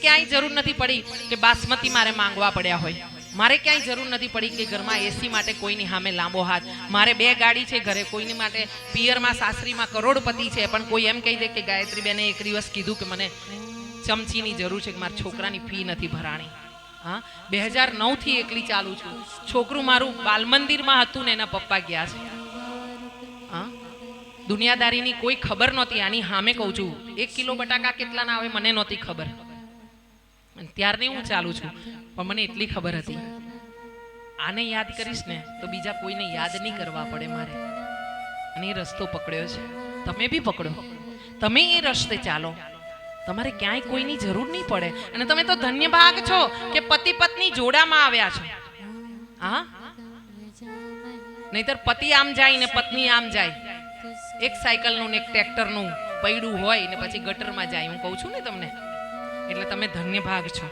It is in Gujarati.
ક્યાંય જરૂર નથી પડી કે બાસમતી મારે માંગવા પડ્યા હોય. મારે ક્યાંય જરૂર નથી પડી કે ઘરમાં એસી માટે કોઈની સામે લાંબો હાથ. મારે બે ગાડી છે ઘરે, કોઈની માટે પિયરમાં સાસરીમાં કરોડપતિ છે, પણ કોઈ એમ કહી દે કે ગાયત્રી બેને એક દિવસ કીધું કે મને ચમચીની જરૂર છે કે મારા છોકરાની ફી નથી ભરાણી. હા? બે હજાર નવથી એકલી ચાલુ છું. છોકરું મારું બાલ મંદિરમાં હતું ને એના પપ્પા ગયા છે. હા? દુનિયાદારીની કોઈ ખબર નહોતી. આની સામે કહું છું. એક કિલો બટાકા કેટલાના આવે મને નહોતી ખબર. ત્યારની હું ચાલુ છું. પણ મને એટલી ખબર હતી. આને યાદ કરીશ ને, તો બીજા કોઈને યાદ નહીં કરવા પડે મારે. અને એ રસ્તો પકડ્યો છે. તમે બી પકડો. તમે એ રસ્તે ચાલો. તમારે ક્યાંય કોઈની જરૂર નહીં પડે. અને તમે તો ધન્ય ભાગ છો કે પતિ પત્ની જોડામાં આવ્યા છો. હા? નહીતર પતિ આમ જાય ને પત્ની આમ જાય. એક સાયકલનું ને એક ટ્રેક્ટરનું પૈડું હોય ને પછી ગટરમાં જાય. હું કહું છું ને તમને. એટલે તમે ધન્ય ભાગ છો.